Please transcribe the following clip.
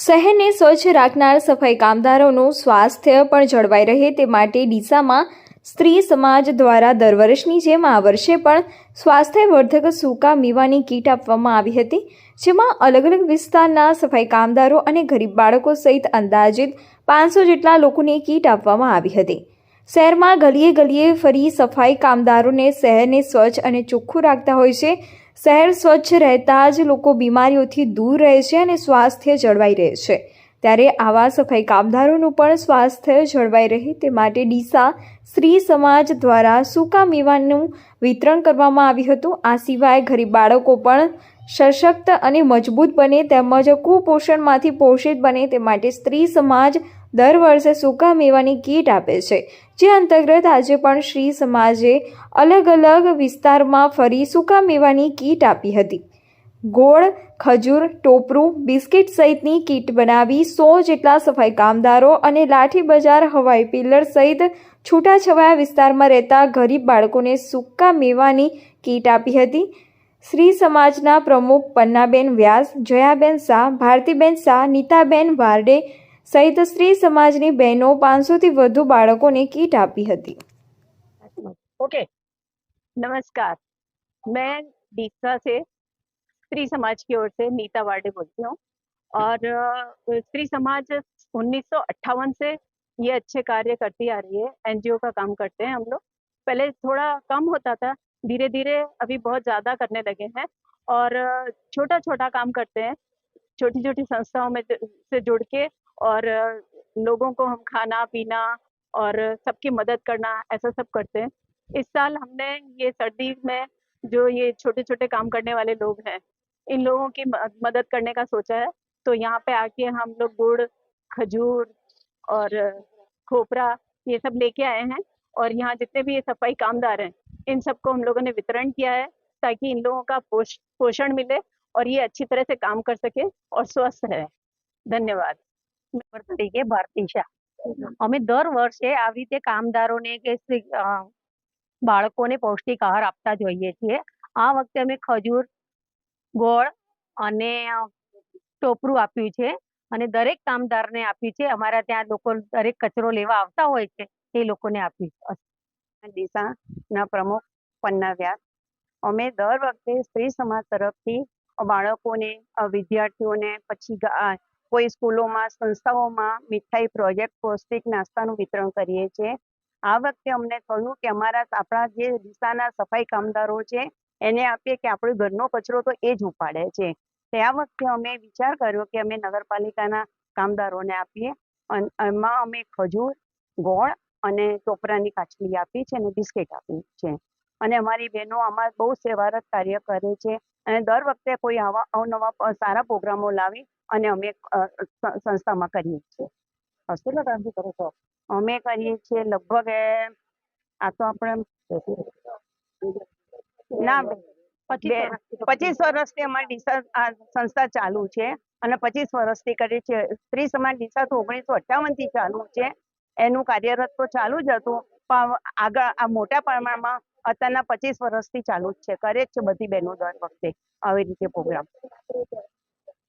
શહેરને સ્વચ્છ રાખનાર સફાઈ કામદારોનું સ્વાસ્થ્ય પણ જળવાઈ રહે તે માટે ડીસામાં સ્ત્રી સમાજ દ્વારા દર વર્ષની જેમ આ વર્ષે પણ સ્વાસ્થ્યવર્ધક સૂકા મીવાની કીટ આપવામાં આવી હતી, જેમાં અલગ અલગ વિસ્તારના સફાઈ કામદારો અને ગરીબ બાળકો સહિત અંદાજિત પાંચસો જેટલા લોકોને કીટ આપવામાં આવી હતી. શહેરમાં ગલીએ ગલીએ ફરી સફાઈ કામદારોને શહેરને સ્વચ્છ અને ચોખ્ખું રાખતા હોય છે શહેર સ્વચ્છ રહેતા જ લોકો બીમારીઓથી દૂર રહે છે અને સ્વાસ્થ્ય જળવાઈ રહે છે. ત્યારે આવા સફાઈ કામદારોનું પણ સ્વાસ્થ્ય જળવાઈ રહે તે માટે ડીસા સ્ત્રી સમાજ દ્વારા સૂકા મેવાનું વિતરણ કરવામાં આવ્યું હતું. આ સિવાય ગરીબ બાળકો પણ સશક્ત અને મજબૂત બને તેમજ કુપોષણમાંથી પોષિત બને તે માટે સ્ત્રી સમાજ દર વર્ષે સૂકા મેવાની કીટ આપે છે. જે અંતર્ગત આજે પણ શ્રી સમાજે અલગ અલગ વિસ્તારમાં ફરી સૂકા મેવાની કીટ આપી હતી. ગોળ, ખજૂર, ટોપરું, બિસ્કિટ સહિતની કીટ બનાવી સો જેટલા સફાઈ કામદારો અને લાઠી બજાર, હવાઈ પિલ્લર સહિત છૂટાછવાયા વિસ્તારમાં રહેતા ગરીબ બાળકોને સૂકા મેવાની કીટ આપી હતી. શ્રી સમાજના પ્રમુખ પન્નાબેન વ્યાસ, જયાબેન શાહ, ભારતીબેન શાહ, નીતાબેન વારડે સહિત સ્ત્રી સમાજની બહેનો પાંચસોથી વધુ બાળકોને કીટ આપી હતી ओके नमस्कार मैं डीसा से स्त्री समाज की ओर से नीता वार्डे बोलती हूँ और अ, स्त्री समाज उन्नीस से ये अच्छे कार्य करती आ रही है एनजीओ का काम करते हैं हम लोग पहले थोड़ा कम होता था धीरे धीरे अभी बहुत ज़्यादा करने लगे हैं और छोटा छोटा काम करते हैं छोटी छोटी संस्थाओं में ज- से जुड़ के और लोगों को हम खाना, पीना और सबकी मदद करना, ऐसा सब करते हैं। इस साल हमने ये सर्दी में जो ये छोटे छोटे काम करने वाले लोग हैं, इन लोगों की मदद करने का सोचा है। तो यहाँ पे आके हम लोग गुड़, खजूर और खोपरा ये सब लेके आए हैं और यहाँ जितने भी ये सफ़ाई कामदार हैं, इन सबको हम लोगों ने वितरण किया है ताकि इन लोगों का पोष, पोषण मिले और ये अच्छी तरह से काम कर सके और स्वस्थ रहे। धन्यवाद। તરીકે ભારતી શાહ અમે દર વર્ષે આવી રીતે કામદારોને કે બાળકોને પૌષ્ટિક આહાર આપતા જોઈએ છીએ. આ વખતે અમે ખજૂર, ગોળ અને ટોપરું આપ્યું છે અને દરેક કામદારને આપ્યું છે. અમારા ત્યાં લોકો દરેક કચરો લેવા આવતા હોય છે એ લોકોને આપ્યું દિશાના પ્રમુખ પન્ના વ્યાસ. અમે દર વખતે સ્ત્રી સમાજ તરફથી બાળકોને વિદ્યાર્થીઓને પછી કોઈ સ્કૂલોમાં સંસ્થાઓમાં મીઠાઈ પ્રોજેક્ટ પૌષ્ટિક નાસ્તાનું વિતરણ કરીએ છીએ. આ વખતે અમને થયું કે અમારા આપણા જે દિશાના સફાઈ કામદારો છે, એને આપીએ કે આપણો ઘરનો કચરો તો એ જ ઉપાડે છે. તે આ વખતે અમે વિચાર કર્યો કે અમે નગરપાલિકાના કામદારોને આપીએ. અને, એમાં અમે ખજૂર, ગોળ અને ટોપરાની કાચલી આપી છે અને બિસ્કિટ આપી છે. અને અમારી બહેનો આમાં બહુ સેવારત કાર્ય કરે છે. અને દર વખતે કોઈ આવા અવનવા સારા પ્રોગ્રામો લાવી અને અમે સંસ્થામાં કરીએ છીએ. કેટલા ટાઈમથી કરો છો? અમે કરીએ છીએ લગભગ આ તો આપણે ના પચીસ વર્ષથી અમારી ડીસા આ સંસ્થા ચાલુ છે અને પચીસ વર્ષથી કરીએ છીએ સ્ત્રી સમાજ ડીસા તો ઓગણીસો અઠ્ઠાવનથી ચાલુ છે. એનું કાર્યરત તો ચાલુ જ હતું પણ આગળ આ મોટા પ્રમાણમાં અત્યારના પચીસ વર્ષથી ચાલુ જ છે. કરે જ છે બધી બહેનો દર વખતે આવી રીતે પ્રોગ્રામ